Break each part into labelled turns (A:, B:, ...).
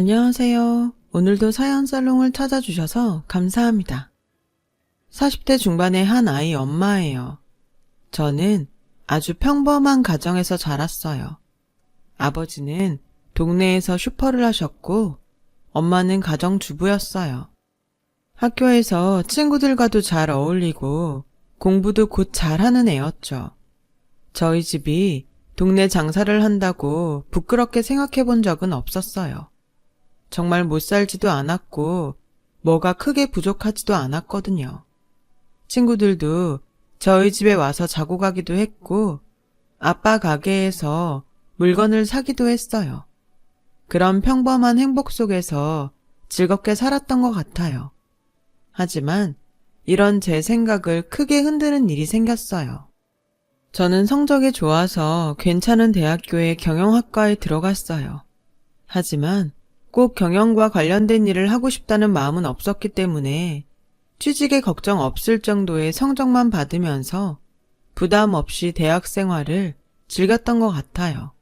A: 안녕하세요. 오늘도 사연 살롱을 찾아주셔서 감사합니다. 40대 중반의 한 아이 엄마예요. 저는 아주 평범한 가정에서 자랐어요. 아버지는 동네에서 슈퍼를 하셨고, 엄마는 가정주부였어요. 학교에서 친구들과도 잘 어울리고, 공부도 곧 잘하는 애였죠. 저희 집이 동네 장사를 한다고 부끄럽게 생각해 본 적은 없었어요. 정말 못 살지도 않았고, 뭐가 크게 부족하지도 않았거든요. 친구들도 저희 집에 와서 자고 가기도 했고, 아빠 가게에서 물건을 사기도 했어요. 그런 평범한 행복 속에서 즐겁게 살았던 것 같아요. 하지만 이런 제 생각을 크게 흔드는 일이 생겼어요. 저는 성적이 좋아서 괜찮은 대학교의 경영학과에 들어갔어요. 하지만 꼭 경영과 관련된 일을 하고 싶다는 마음은 없었기 때문에 취직에 걱정 없을 정도의 성적만 받으면서 부담 없이 대학 생활을 즐겼던 것 같아요.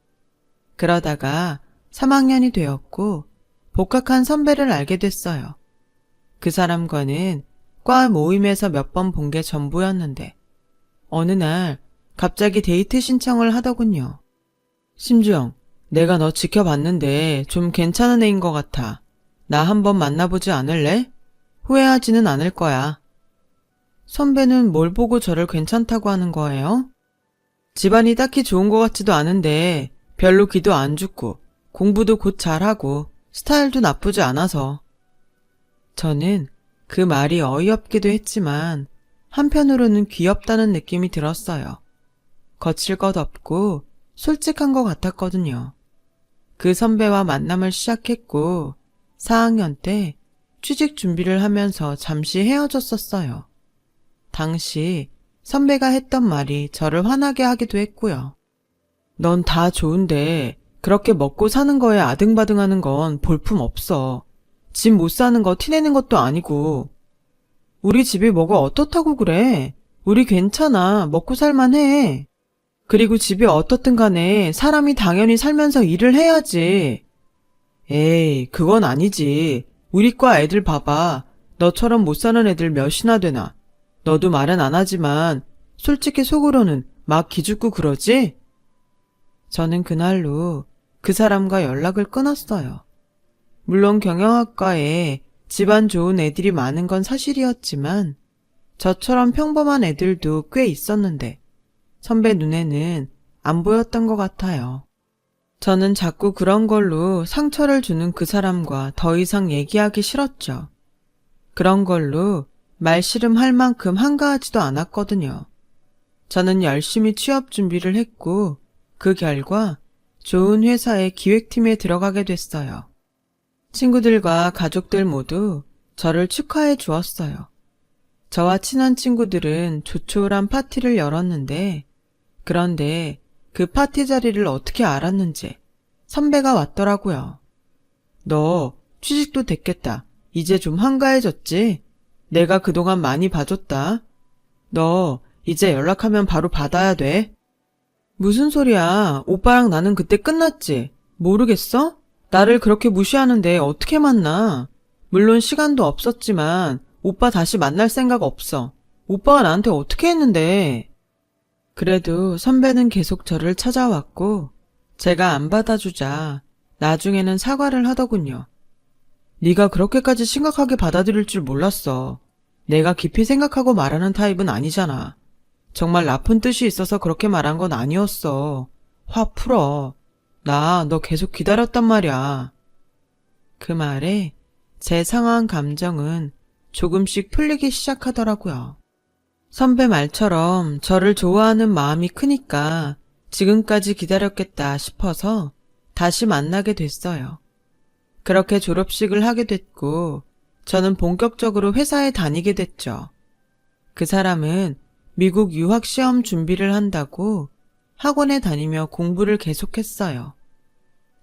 A: 그러다가 3학년이 되었고 복학한 선배를 알게 됐어요. 그 사람과는 과 모임에서 몇 번 본 게 전부였는데 어느 날 갑자기 데이트 신청을 하더군요. 심주영, 내가 너 지켜봤는데 좀 괜찮은 애인 것 같아. 나 한번 만나보지 않을래? 후회하지는 않을 거야. 선배는 뭘 보고 저를 괜찮다고 하는 거예요? 집안이 딱히 좋은 것 같지도 않은데 별로 기도 안 죽고 공부도 곧 잘하고 스타일도 나쁘지 않아서. 저는 그 말이 어이없기도 했지만 한편으로는 귀엽다는 느낌이 들었어요. 거칠 것 없고 솔직한 것 같았거든요. 그 선배와 만남을 시작했고 4학년 때 취직 준비를 하면서 잠시 헤어졌었어요. 당시 선배가 했던 말이 저를 화나게 하기도 했고요. 넌 다 좋은데 그렇게 먹고 사는 거에 아등바등 하는 건 볼품 없어. 집 못 사는 거 티내는 것도 아니고. 우리 집이 뭐가 어떻다고 그래. 우리 괜찮아. 먹고 살만 해. 그리고 집이 어떻든 간에 사람이 당연히 살면서 일을 해야지. 에이, 그건 아니지. 우리 과 애들 봐봐. 너처럼 못 사는 애들 몇이나 되나. 너도 말은 안 하지만 솔직히 속으로는 막 기죽고 그러지? 저는 그날로 그 사람과 연락을 끊었어요. 물론 경영학과에 집안 좋은 애들이 많은 건 사실이었지만 저처럼 평범한 애들도 꽤 있었는데 선배 눈에는 안 보였던 것 같아요. 저는 자꾸 그런 걸로 상처를 주는 그 사람과 더 이상 얘기하기 싫었죠. 그런 걸로 말씨름 할 만큼 한가하지도 않았거든요. 저는 열심히 취업 준비를 했고 그 결과 좋은 회사의 기획팀에 들어가게 됐어요. 친구들과 가족들 모두 저를 축하해 주었어요. 저와 친한 친구들은 조촐한 파티를 열었는데 그런데 그 파티 자리를 어떻게 알았는지 선배가 왔더라고요. 너 취직도 됐겠다. 이제 좀 한가해졌지? 내가 그동안 많이 봐줬다. 너 이제 연락하면 바로 받아야 돼. 무슨 소리야. 오빠랑 나는 그때 끝났지. 모르겠어? 나를 그렇게 무시하는데 어떻게 만나? 물론 시간도 없었지만 오빠 다시 만날 생각 없어. 오빠가 나한테 어떻게 했는데. 그래도 선배는 계속 저를 찾아왔고 제가 안 받아주자 나중에는 사과를 하더군요. 네가 그렇게까지 심각하게 받아들일 줄 몰랐어. 내가 깊이 생각하고 말하는 타입은 아니잖아. 정말 나쁜 뜻이 있어서 그렇게 말한 건 아니었어. 화 풀어. 나 너 계속 기다렸단 말이야. 그 말에 제 상한 감정은 조금씩 풀리기 시작하더라고요. 선배 말처럼 저를 좋아하는 마음이 크니까 지금까지 기다렸겠다 싶어서 다시 만나게 됐어요. 그렇게 졸업식을 하게 됐고 저는 본격적으로 회사에 다니게 됐죠. 그 사람은 미국 유학 시험 준비를 한다고 학원에 다니며 공부를 계속했어요.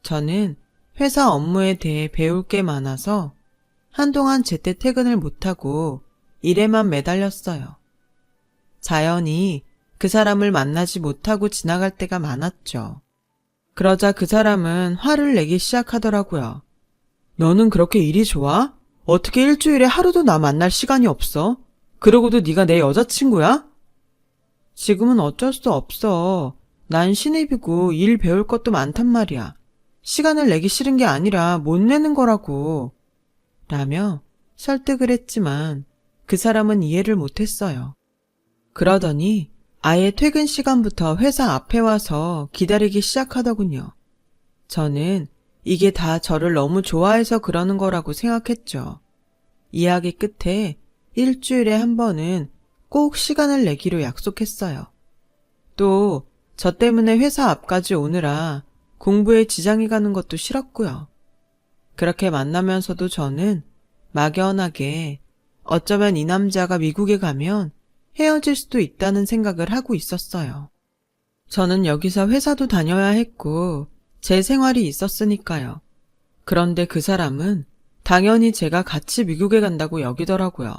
A: 저는 회사 업무에 대해 배울 게 많아서 한동안 제때 퇴근을 못하고 일에만 매달렸어요. 자연히 그 사람을 만나지 못하고 지나갈 때가 많았죠. 그러자 그 사람은 화를 내기 시작하더라고요. 너는 그렇게 일이 좋아? 어떻게 일주일에 하루도 나 만날 시간이 없어? 그러고도 네가 내 여자친구야? 지금은 어쩔 수 없어. 난 신입이고 일 배울 것도 많단 말이야. 시간을 내기 싫은 게 아니라 못 내는 거라고. 라며 설득을 했지만 그 사람은 이해를 못했어요. 그러더니 아예 퇴근 시간부터 회사 앞에 와서 기다리기 시작하더군요. 저는 이게 다 저를 너무 좋아해서 그러는 거라고 생각했죠. 이야기 끝에 일주일에 한 번은 꼭 시간을 내기로 약속했어요. 또 저 때문에 회사 앞까지 오느라 공부에 지장이 가는 것도 싫었고요. 그렇게 만나면서도 저는 막연하게 어쩌면 이 남자가 미국에 가면 헤어질 수도 있다는 생각을 하고 있었어요. 저는 여기서 회사도 다녀야 했고 제 생활이 있었으니까요. 그런데 그 사람은 당연히 제가 같이 미국에 간다고 여기더라고요.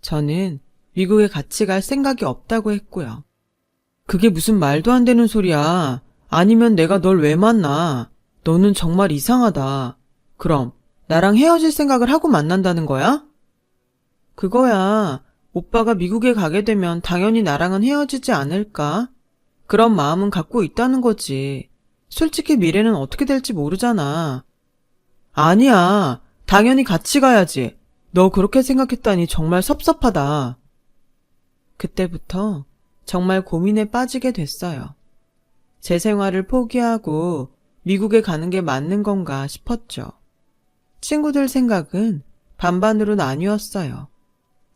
A: 저는 미국에 같이 갈 생각이 없다고 했고요. 그게 무슨 말도 안 되는 소리야. 아니면 내가 널 왜 만나? 너는 정말 이상하다. 그럼 나랑 헤어질 생각을 하고 만난다는 거야? 그거야. 오빠가 미국에 가게 되면 당연히 나랑은 헤어지지 않을까? 그런 마음은 갖고 있다는 거지. 솔직히 미래는 어떻게 될지 모르잖아. 아니야. 당연히 같이 가야지. 너 그렇게 생각했다니 정말 섭섭하다. 그때부터 정말 고민에 빠지게 됐어요. 제 생활을 포기하고 미국에 가는 게 맞는 건가 싶었죠. 친구들 생각은 반반으로 나뉘었어요.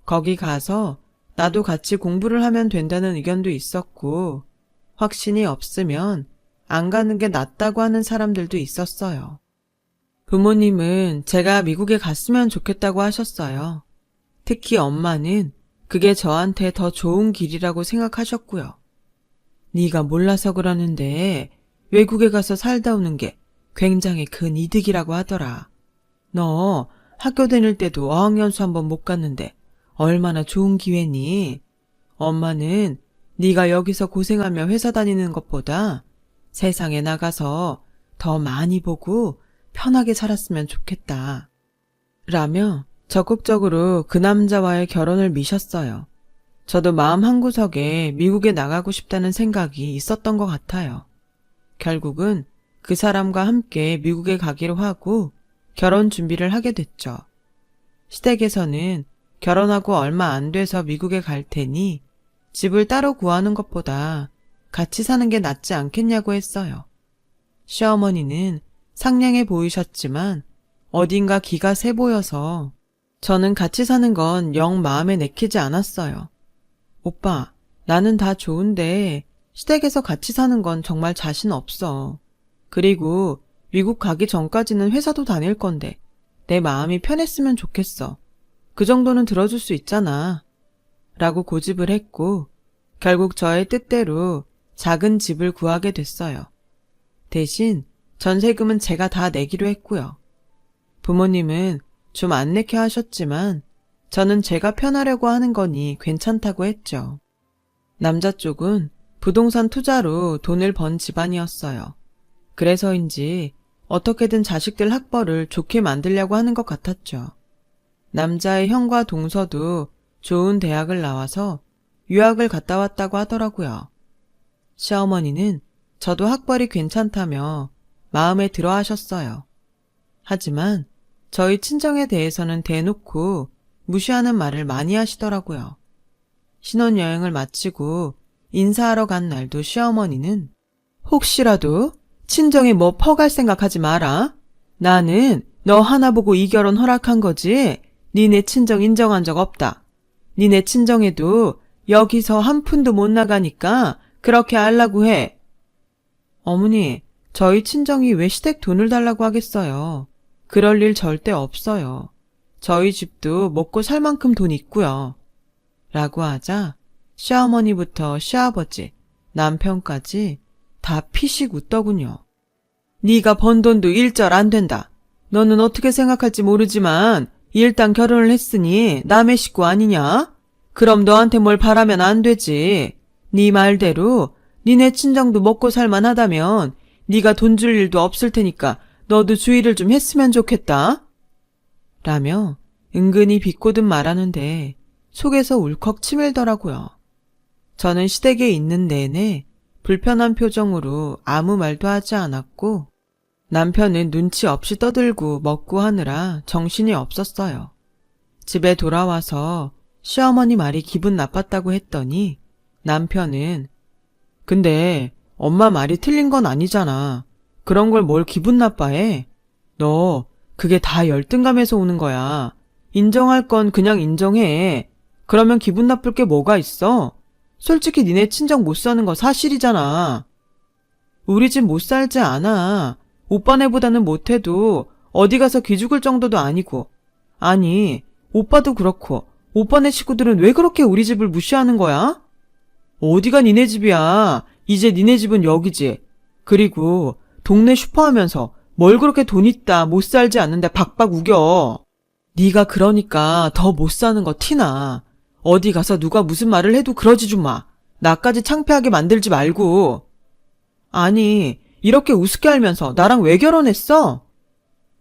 A: 거기 가서 나도 같이 공부를 하면 된다는 의견도 있었고, 확신이 없으면 안 가는 게 낫다고 하는 사람들도 있었어요. 부모님은 제가 미국에 갔으면 좋겠다고 하셨어요. 특히 엄마는 그게 저한테 더 좋은 길이라고 생각하셨고요. 네가 몰라서 그러는데 외국에 가서 살다 오는 게 굉장히 큰 이득이라고 하더라. 너 학교 다닐 때도 어학연수 한번 못 갔는데 얼마나 좋은 기회니? 엄마는 네가 여기서 고생하며 회사 다니는 것보다 세상에 나가서 더 많이 보고 편하게 살았으면 좋겠다. 라며 적극적으로 그 남자와의 결혼을 미셨어요. 저도 마음 한구석에 미국에 나가고 싶다는 생각이 있었던 것 같아요. 결국은 그 사람과 함께 미국에 가기로 하고 결혼 준비를 하게 됐죠. 시댁에서는 결혼하고 얼마 안 돼서 미국에 갈 테니 집을 따로 구하는 것보다 같이 사는 게 낫지 않겠냐고 했어요. 시어머니는 상냥해 보이셨지만 어딘가 기가 세 보여서 저는 같이 사는 건 영 마음에 내키지 않았어요. 오빠, 나는 다 좋은데 시댁에서 같이 사는 건 정말 자신 없어. 그리고 미국 가기 전까지는 회사도 다닐 건데 내 마음이 편했으면 좋겠어. 그 정도는 들어줄 수 있잖아. 라고 고집을 했고 결국 저의 뜻대로 작은 집을 구하게 됐어요. 대신 전세금은 제가 다 내기로 했고요. 부모님은 좀 안 내게 하셨지만 저는 제가 편하려고 하는 거니 괜찮다고 했죠. 남자 쪽은 부동산 투자로 돈을 번 집안이었어요. 그래서인지 어떻게든 자식들 학벌을 좋게 만들려고 하는 것 같았죠. 남자의 형과 동서도 좋은 대학을 나와서 유학을 갔다 왔다고 하더라고요. 시어머니는 저도 학벌이 괜찮다며 마음에 들어 하셨어요. 하지만 저희 친정에 대해서는 대놓고 무시하는 말을 많이 하시더라고요. 신혼여행을 마치고 인사하러 간 날도 시어머니는 혹시라도 친정에 뭐 퍼갈 생각하지 마라. 나는 너 하나 보고 이 결혼 허락한 거지. 니네 친정 인정한 적 없다. 니네 친정에도 여기서 한 푼도 못 나가니까 그렇게 알라고 해. 어머니, 저희 친정이 왜 시댁 돈을 달라고 하겠어요. 그럴 일 절대 없어요. 저희 집도 먹고 살 만큼 돈 있고요. 라고 하자 시어머니부터 시아버지, 남편까지 다 피식 웃더군요. 네가 번 돈도 일절 안 된다. 너는 어떻게 생각할지 모르지만 일단 결혼을 했으니 남의 식구 아니냐? 그럼 너한테 뭘 바라면 안 되지. 네 말대로 니네 친정도 먹고 살만하다면 네가 돈 줄 일도 없을 테니까 너도 주의를 좀 했으면 좋겠다. 라며 은근히 비꼬듯 말하는데 속에서 울컥 치밀더라고요. 저는 시댁에 있는 내내 불편한 표정으로 아무 말도 하지 않았고 남편은 눈치 없이 떠들고 먹고 하느라 정신이 없었어요. 집에 돌아와서 시어머니 말이 기분 나빴다고 했더니 남편은 근데 엄마 말이 틀린 건 아니잖아. 그런 걸 뭘 기분 나빠해? 너 그게 다 열등감에서 오는 거야. 인정할 건 그냥 인정해. 그러면 기분 나쁠 게 뭐가 있어? 솔직히 니네 친정 못 사는 거 사실이잖아. 우리 집 못 살지 않아. 오빠네보다는 못해도 어디 가서 기죽을 정도도 아니고. 아니, 오빠도 그렇고, 오빠네 식구들은 왜 그렇게 우리 집을 무시하는 거야? 어디가 니네 집이야. 이제 니네 집은 여기지. 그리고 동네 슈퍼 하면서 뭘 그렇게 돈 있다 못 살지 않는데 박박 우겨. 네가 그러니까 더 못 사는 거 티나. 어디 가서 누가 무슨 말을 해도 그러지 좀 마. 나까지 창피하게 만들지 말고. 아니, 이렇게 우습게 알면서 나랑 왜 결혼했어?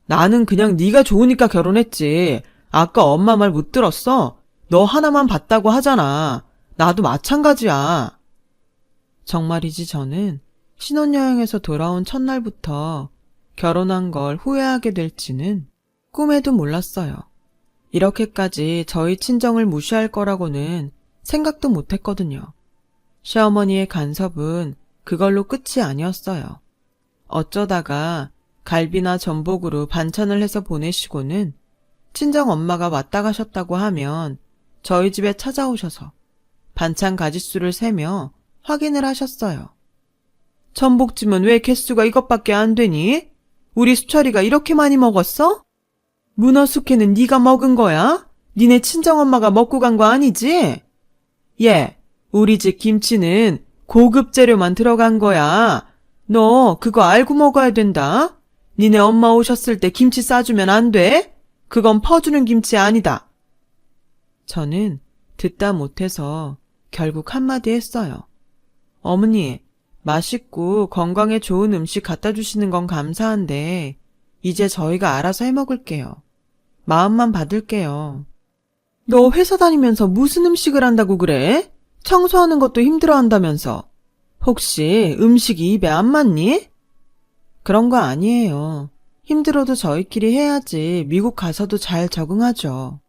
A: 나는 그냥 네가 좋으니까 결혼했지. 아까 엄마 말 못 들었어? 너 하나만 봤다고 하잖아. 나도 마찬가지야. 정말이지 저는 신혼여행에서 돌아온 첫날부터 결혼한 걸 후회하게 될지는 꿈에도 몰랐어요. 이렇게까지 저희 친정을 무시할 거라고는 생각도 못 했거든요. 시어머니의 간섭은 그걸로 끝이 아니었어요. 어쩌다가 갈비나 전복으로 반찬을 해서 보내시고는 친정 엄마가 왔다 가셨다고 하면 저희 집에 찾아오셔서 반찬 가짓수를 세며 확인을 하셨어요. 전복찜은 왜 개수가 이것밖에 안 되니? 우리 수철이가 이렇게 많이 먹었어? 문어 숙회는 네가 먹은 거야? 니네 친정엄마가 먹고 간 거 아니지? 예, 우리 집 김치는 고급 재료만 들어간 거야. 너 그거 알고 먹어야 된다. 니네 엄마 오셨을 때 김치 싸주면 안 돼? 그건 퍼주는 김치 아니다. 저는 듣다 못해서 결국 한마디 했어요. 어머니, 맛있고 건강에 좋은 음식 갖다 주시는 건 감사한데, 이제 저희가 알아서 해 먹을게요. 마음만 받을게요. 너 회사 다니면서 무슨 음식을 한다고 그래? 청소하는 것도 힘들어 한다면서. 혹시 음식이 입에 안 맞니? 그런 거 아니에요. 힘들어도 저희끼리 해야지 미국 가서도 잘 적응하죠.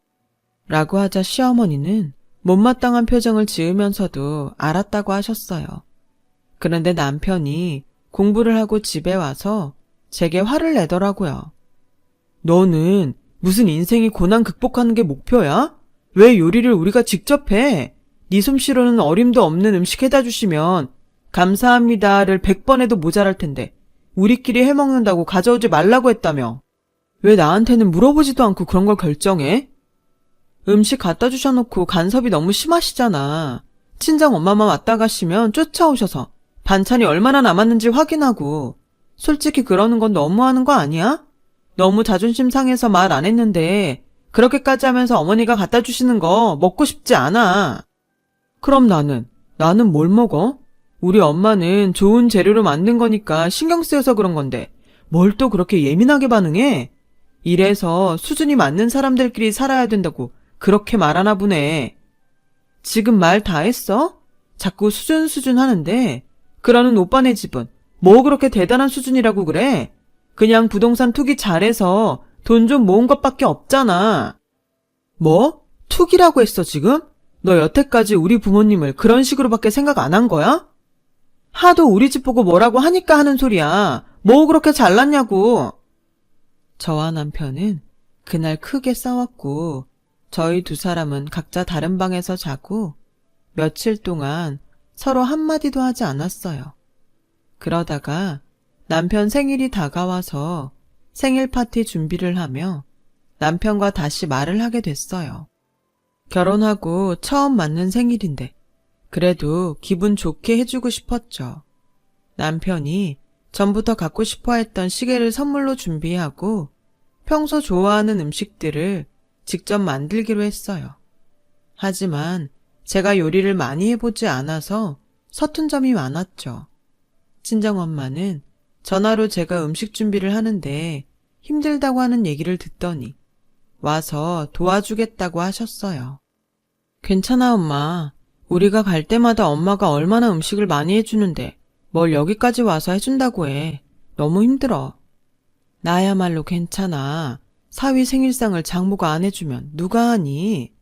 A: 라고 하자 시어머니는 못마땅한 표정을 지으면서도 알았다고 하셨어요. 그런데 남편이 공부를 하고 집에 와서 제게 화를 내더라고요. 너는 무슨 인생이 고난 극복하는 게 목표야? 왜 요리를 우리가 직접 해? 네 솜씨로는 어림도 없는 음식 해다 주시면 감사합니다를 100번 해도 모자랄 텐데 우리끼리 해먹는다고 가져오지 말라고 했다며. 왜 나한테는 물어보지도 않고 그런 걸 결정해? 음식 갖다 주셔놓고 간섭이 너무 심하시잖아. 친정 엄마만 왔다 가시면 쫓아오셔서 반찬이 얼마나 남았는지 확인하고 솔직히 그러는 건 너무하는 거 아니야? 너무 자존심 상해서 말 안 했는데 그렇게까지 하면서 어머니가 갖다 주시는 거 먹고 싶지 않아. 그럼 나는 나는 뭘 먹어? 우리 엄마는 좋은 재료로 만든 거니까 신경 쓰여서 그런 건데 뭘 또 그렇게 예민하게 반응해? 이래서 수준이 맞는 사람들끼리 살아야 된다고 그렇게 말하나 보네. 지금 말 다 했어? 자꾸 수준 수준 하는데 그러는 오빠네 집은 뭐 그렇게 대단한 수준이라고 그래? 그냥 부동산 투기 잘해서 돈 좀 모은 것밖에 없잖아. 뭐? 투기라고 했어 지금? 너 여태까지 우리 부모님을 그런 식으로밖에 생각 안 한 거야? 하도 우리 집 보고 뭐라고 하니까 하는 소리야. 뭐 그렇게 잘났냐고. 저와 남편은 그날 크게 싸웠고 저희 두 사람은 각자 다른 방에서 자고 며칠 동안 서로 한마디도 하지 않았어요. 그러다가 남편 생일이 다가와서 생일 파티 준비를 하며 남편과 다시 말을 하게 됐어요. 결혼하고 처음 맞는 생일인데 그래도 기분 좋게 해주고 싶었죠. 남편이 전부터 갖고 싶어 했던 시계를 선물로 준비하고 평소 좋아하는 음식들을 직접 만들기로 했어요. 하지만 제가 요리를 많이 해보지 않아서 서툰 점이 많았죠. 친정엄마는 전화로 제가 음식 준비를 하는데 힘들다고 하는 얘기를 듣더니 와서 도와주겠다고 하셨어요. 괜찮아, 엄마. 우리가 갈 때마다 엄마가 얼마나 음식을 많이 해주는데 뭘 여기까지 와서 해준다고 해. 너무 힘들어. 나야말로 괜찮아. 사위 생일상을 장모가 안 해주면 누가 하니?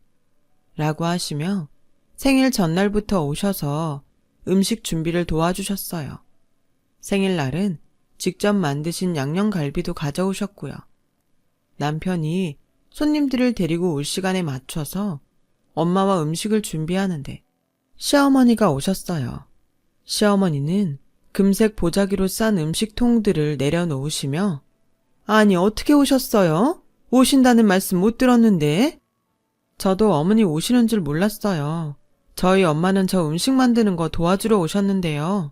A: 라고 하시며 생일 전날부터 오셔서 음식 준비를 도와주셨어요. 생일날은 직접 만드신 양념갈비도 가져오셨고요. 남편이 손님들을 데리고 올 시간에 맞춰서 엄마와 음식을 준비하는데 시어머니가 오셨어요. 시어머니는 금색 보자기로 싼 음식통들을 내려놓으시며 아니 어떻게 오셨어요? 오신다는 말씀 못 들었는데? 저도 어머니 오시는 줄 몰랐어요. 저희 엄마는 저 음식 만드는 거 도와주러 오셨는데요.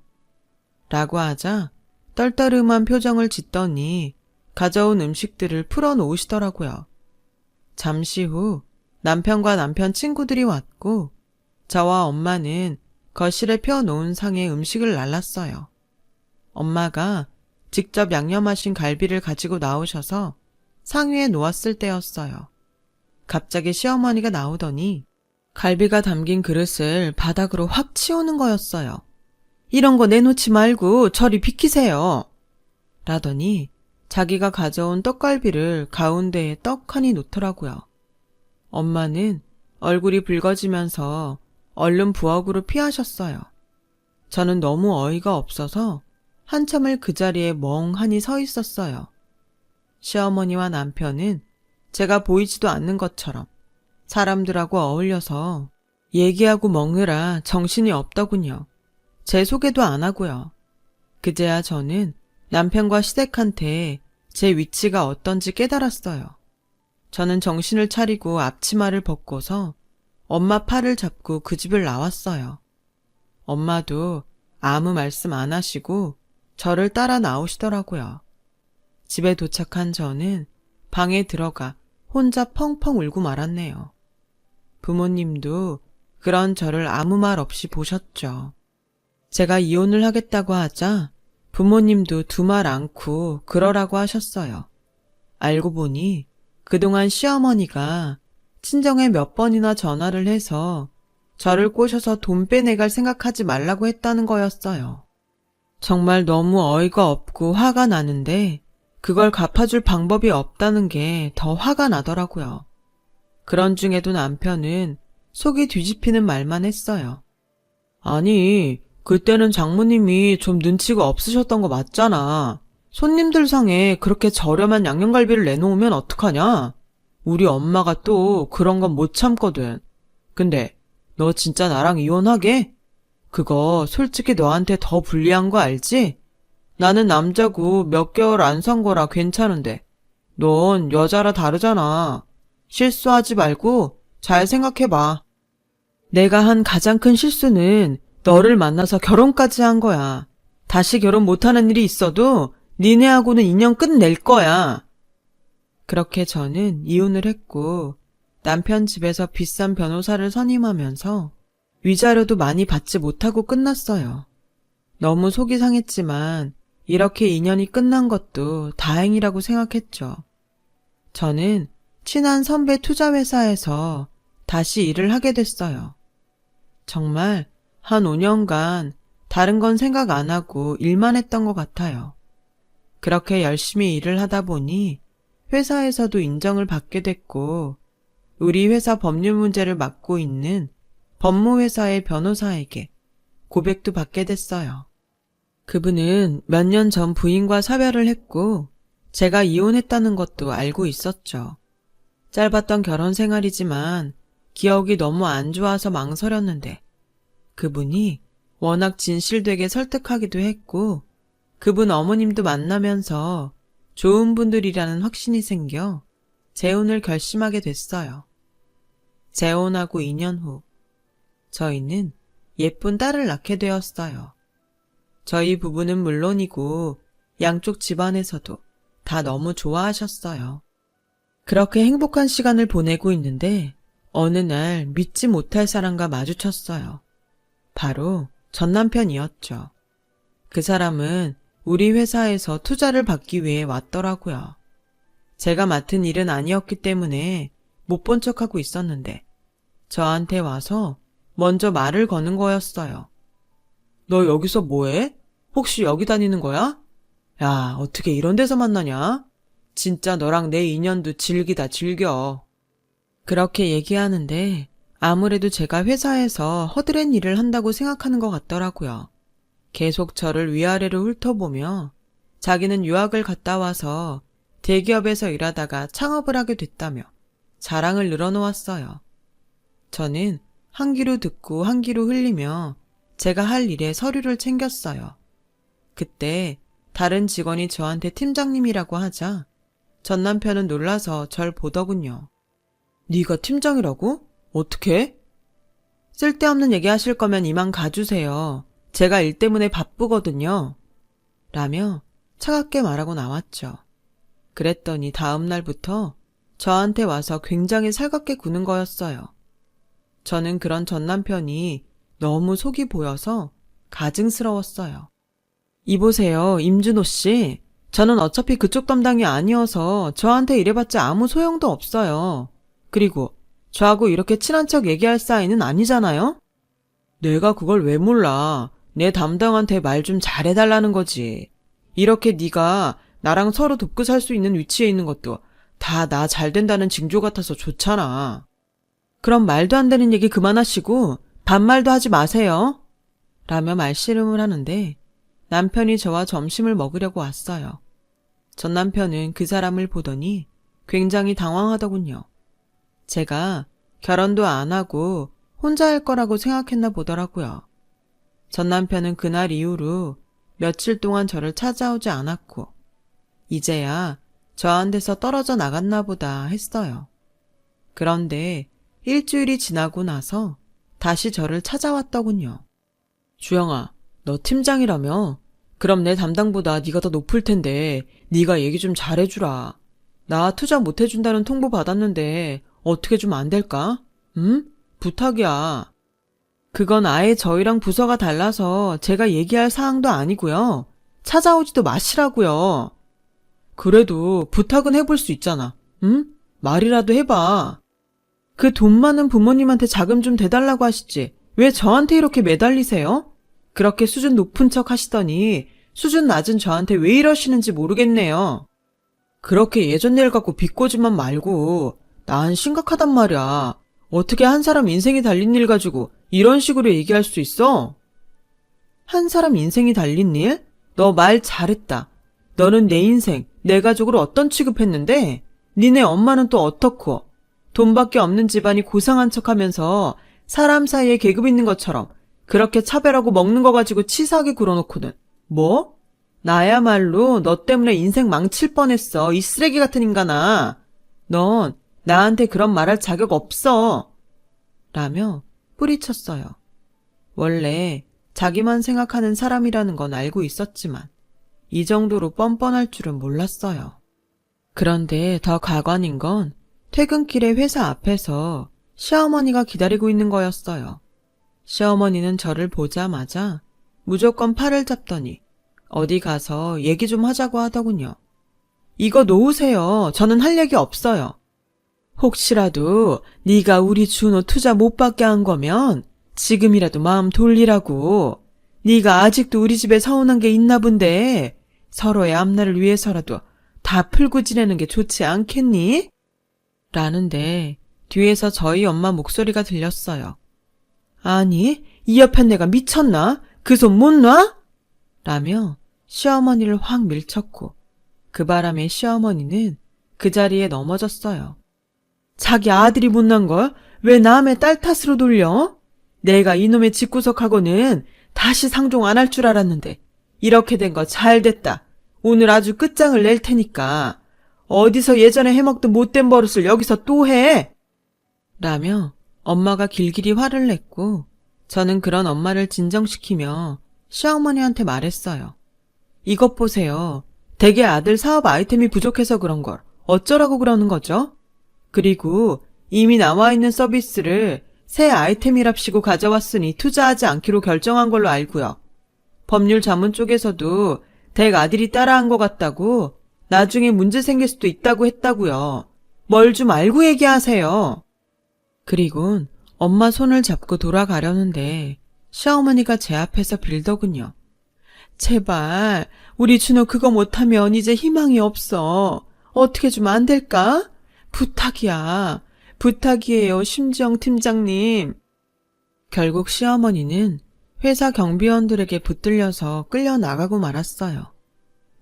A: 라고 하자 떨떠름한 표정을 짓더니 가져온 음식들을 풀어 놓으시더라고요. 잠시 후 남편과 남편 친구들이 왔고 저와 엄마는 거실에 펴놓은 상에 음식을 날랐어요. 엄마가 직접 양념하신 갈비를 가지고 나오셔서 상 위에 놓았을 때였어요. 갑자기 시어머니가 나오더니 갈비가 담긴 그릇을 바닥으로 확 치우는 거였어요. 이런 거 내놓지 말고 저리 비키세요. 라더니 자기가 가져온 떡갈비를 가운데에 떡하니 놓더라고요. 엄마는 얼굴이 붉어지면서 얼른 부엌으로 피하셨어요. 저는 너무 어이가 없어서 한참을 그 자리에 멍하니 서 있었어요. 시어머니와 남편은 제가 보이지도 않는 것처럼 사람들하고 어울려서 얘기하고 먹느라 정신이 없더군요. 제 소개도 안 하고요. 그제야 저는 남편과 시댁한테 제 위치가 어떤지 깨달았어요. 저는 정신을 차리고 앞치마를 벗고서 엄마 팔을 잡고 그 집을 나왔어요. 엄마도 아무 말씀 안 하시고 저를 따라 나오시더라고요. 집에 도착한 저는 방에 들어가 혼자 펑펑 울고 말았네요. 부모님도 그런 저를 아무 말 없이 보셨죠. 제가 이혼을 하겠다고 하자 부모님도 두 말 않고 그러라고 하셨어요. 알고 보니 그동안 시어머니가 친정에 몇 번이나 전화를 해서 저를 꼬셔서 돈 빼내갈 생각하지 말라고 했다는 거였어요. 정말 너무 어이가 없고 화가 나는데 그걸 갚아줄 방법이 없다는 게 더 화가 나더라고요. 그런 중에도 남편은 속이 뒤집히는 말만 했어요. 아니, 그때는 장모님이 좀 눈치가 없으셨던 거 맞잖아. 손님들 상에 그렇게 저렴한 양념갈비를 내놓으면 어떡하냐? 우리 엄마가 또 그런 건 못 참거든. 근데 너 진짜 나랑 이혼하게? 그거 솔직히 너한테 더 불리한 거 알지? 나는 남자고 몇 개월 안 산 거라 괜찮은데 넌 여자라 다르잖아. 실수하지 말고 잘 생각해봐. 내가 한 가장 큰 실수는 너를 만나서 결혼까지 한 거야. 다시 결혼 못하는 일이 있어도 니네하고는 인연 끝낼 거야. 그렇게 저는 이혼을 했고 남편 집에서 비싼 변호사를 선임하면서 위자료도 많이 받지 못하고 끝났어요. 너무 속이 상했지만 이렇게 인연이 끝난 것도 다행이라고 생각했죠. 저는 친한 선배 투자회사에서 다시 일을 하게 됐어요. 정말 한 5년간 다른 건 생각 안 하고 일만 했던 것 같아요. 그렇게 열심히 일을 하다 보니 회사에서도 인정을 받게 됐고, 우리 회사 법률 문제를 맡고 있는 법무회사의 변호사에게 고백도 받게 됐어요. 그분은 몇 년 전 부인과 사별을 했고, 제가 이혼했다는 것도 알고 있었죠. 짧았던 결혼 생활이지만 기억이 너무 안 좋아서 망설였는데, 그분이 워낙 진실되게 설득하기도 했고, 그분 어머님도 만나면서 좋은 분들이라는 확신이 생겨 재혼을 결심하게 됐어요. 재혼하고 2년 후, 저희는 예쁜 딸을 낳게 되었어요. 저희 부부는 물론이고 양쪽 집안에서도 다 너무 좋아하셨어요. 그렇게 행복한 시간을 보내고 있는데 어느 날 믿지 못할 사람과 마주쳤어요. 바로 전 남편이었죠. 그 사람은 우리 회사에서 투자를 받기 위해 왔더라고요. 제가 맡은 일은 아니었기 때문에 못 본 척하고 있었는데 저한테 와서 먼저 말을 거는 거였어요. 너 여기서 뭐해? 혹시 여기 다니는 거야? 야, 어떻게 이런 데서 만나냐? 진짜 너랑 내 인연도 질기다 질겨. 그렇게 얘기하는데 아무래도 제가 회사에서 허드렛 일을 한다고 생각하는 것 같더라고요. 계속 저를 위아래로 훑어보며 자기는 유학을 갔다 와서 대기업에서 일하다가 창업을 하게 됐다며 자랑을 늘어놓았어요. 저는 한 귀로 듣고 한 귀로 흘리며 제가 할 일에 서류를 챙겼어요. 그때 다른 직원이 저한테 팀장님이라고 하자 전 남편은 놀라서 절 보더군요. 네가 팀장이라고? 어떻게? 쓸데없는 얘기 하실 거면 이만 가주세요. 제가 일 때문에 바쁘거든요. 라며 차갑게 말하고 나왔죠. 그랬더니 다음날부터 저한테 와서 굉장히 살갑게 구는 거였어요. 저는 그런 전 남편이 너무 속이 보여서 가증스러웠어요. 이보세요, 임준호 씨. 저는 어차피 그쪽 담당이 아니어서 저한테 이래봤자 아무 소용도 없어요. 그리고 저하고 이렇게 친한 척 얘기할 사이는 아니잖아요? 내가 그걸 왜 몰라. 내 담당한테 말 좀 잘해달라는 거지. 이렇게 네가 나랑 서로 돕고 살 수 있는 위치에 있는 것도 다 나 잘 된다는 징조 같아서 좋잖아. 그럼 말도 안 되는 얘기 그만하시고 반말도 하지 마세요. 라며 말씨름을 하는데 남편이 저와 점심을 먹으려고 왔어요. 전 남편은 그 사람을 보더니 굉장히 당황하더군요. 제가 결혼도 안 하고 혼자 할 거라고 생각했나 보더라고요. 전 남편은 그날 이후로 며칠 동안 저를 찾아오지 않았고, 이제야 저한테서 떨어져 나갔나 보다 했어요. 그런데 일주일이 지나고 나서 다시 저를 찾아왔더군요. 주영아, 너 팀장이라며? 그럼 내 담당보다 네가 더 높을 텐데 네가 얘기 좀 잘해주라. 나 투자 못 해준다는 통보 받았는데 어떻게 좀 안 될까? 응? 부탁이야. 그건 아예 저희랑 부서가 달라서 제가 얘기할 사항도 아니고요. 찾아오지도 마시라고요. 그래도 부탁은 해볼 수 있잖아. 응? 말이라도 해봐. 그 돈 많은 부모님한테 자금 좀 대달라고 하시지. 왜 저한테 이렇게 매달리세요? 그렇게 수준 높은 척 하시더니 수준 낮은 저한테 왜 이러시는지 모르겠네요. 그렇게 예전 일 갖고 비꼬지만 말고 난 심각하단 말이야. 어떻게 한 사람 인생이 달린 일 가지고 이런 식으로 얘기할 수 있어? 한 사람 인생이 달린 일? 너 말 잘했다. 너는 내 인생, 내 가족을 어떤 취급했는데? 니네 엄마는 또 어떻고? 돈밖에 없는 집안이 고상한 척 하면서 사람 사이에 계급 있는 것처럼 그렇게 차별하고 먹는 거 가지고 치사하게 굴어놓고는. 뭐? 나야말로 너 때문에 인생 망칠 뻔했어. 이 쓰레기 같은 인간아. 넌 나한테 그런 말할 자격 없어. 라며 뿌리쳤어요. 원래 자기만 생각하는 사람이라는 건 알고 있었지만 이 정도로 뻔뻔할 줄은 몰랐어요. 그런데 더 가관인 건 퇴근길에 회사 앞에서 시어머니가 기다리고 있는 거였어요. 시어머니는 저를 보자마자 무조건 팔을 잡더니 어디 가서 얘기 좀 하자고 하더군요. 이거 놓으세요. 저는 할 얘기 없어요. 혹시라도 네가 우리 준호 투자 못 받게 한 거면 지금이라도 마음 돌리라고. 네가 아직도 우리 집에 서운한 게 있나 본데 서로의 앞날을 위해서라도 다 풀고 지내는 게 좋지 않겠니? 라는데 뒤에서 저희 엄마 목소리가 들렸어요. 아니, 이 옆에 내가 미쳤나? 그 손 못 놔? 라며 시어머니를 확 밀쳤고 그 바람에 시어머니는 그 자리에 넘어졌어요. 자기 아들이 못난 걸 왜 남의 딸 탓으로 돌려? 내가 이놈의 집구석하고는 다시 상종 안 할 줄 알았는데 이렇게 된 거 잘 됐다. 오늘 아주 끝장을 낼 테니까 어디서 예전에 해먹던 못된 버릇을 여기서 또 해? 라며 엄마가 길길이 화를 냈고 저는 그런 엄마를 진정시키며 시어머니한테 말했어요. 이것 보세요. 대개 아들 사업 아이템이 부족해서 그런 걸 어쩌라고 그러는 거죠? 그리고 이미 나와 있는 서비스를 새 아이템이랍시고 가져왔으니 투자하지 않기로 결정한 걸로 알고요. 법률 자문 쪽에서도 댁 아들이 따라한 것 같다고 나중에 문제 생길 수도 있다고 했다고요. 뭘 좀 알고 얘기하세요. 그리곤 엄마 손을 잡고 돌아가려는데 시어머니가 제 앞에서 빌더군요. 제발 우리 준호 그거 못하면 이제 희망이 없어. 어떻게 좀 안 될까? 부탁이야. 부탁이에요, 심지영 팀장님. 결국 시어머니는 회사 경비원들에게 붙들려서 끌려 나가고 말았어요.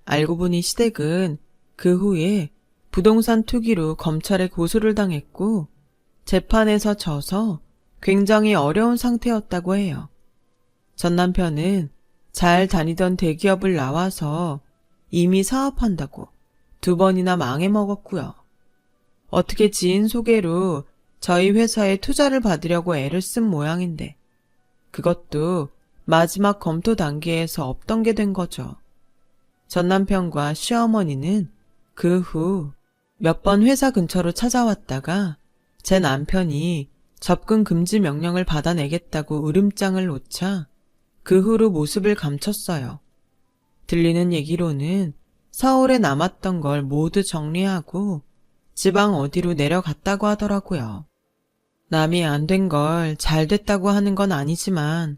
A: 알고 보니 시댁은 그 후에 부동산 투기로 검찰에 고소를 당했고 재판에서 져서 굉장히 어려운 상태였다고 해요. 전 남편은 잘 다니던 대기업을 나와서 이미 사업한다고 두 번이나 망해 먹었고요. 어떻게 지인 소개로 저희 회사에 투자를 받으려고 애를 쓴 모양인데 그것도 마지막 검토 단계에서 없던 게 된 거죠. 전 남편과 시어머니는 그 후 몇 번 회사 근처로 찾아왔다가 제 남편이 접근 금지 명령을 받아내겠다고 으름장을 놓자 그 후로 모습을 감췄어요. 들리는 얘기로는 서울에 남았던 걸 모두 정리하고 지방 어디로 내려갔다고 하더라고요. 남이 안 된 걸 잘 됐다고 하는 건 아니지만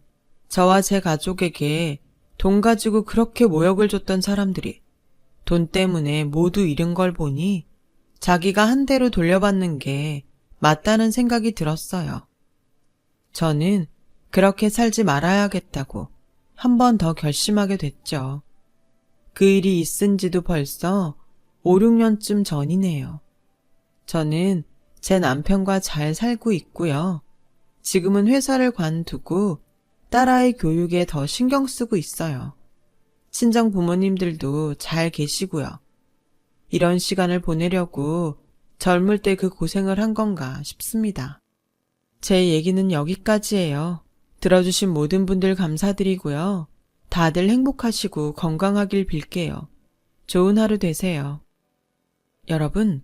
A: 저와 제 가족에게 돈 가지고 그렇게 모욕을 줬던 사람들이 돈 때문에 모두 잃은 걸 보니 자기가 한 대로 돌려받는 게 맞다는 생각이 들었어요. 저는 그렇게 살지 말아야겠다고 한 번 더 결심하게 됐죠. 그 일이 있은 지도 벌써 5, 6년쯤 전이네요. 저는 제 남편과 잘 살고 있고요. 지금은 회사를 관두고 딸아이 교육에 더 신경 쓰고 있어요. 친정 부모님들도 잘 계시고요. 이런 시간을 보내려고 젊을 때 그 고생을 한 건가 싶습니다. 제 얘기는 여기까지예요. 들어주신 모든 분들 감사드리고요. 다들 행복하시고 건강하길 빌게요. 좋은 하루 되세요. 여러분,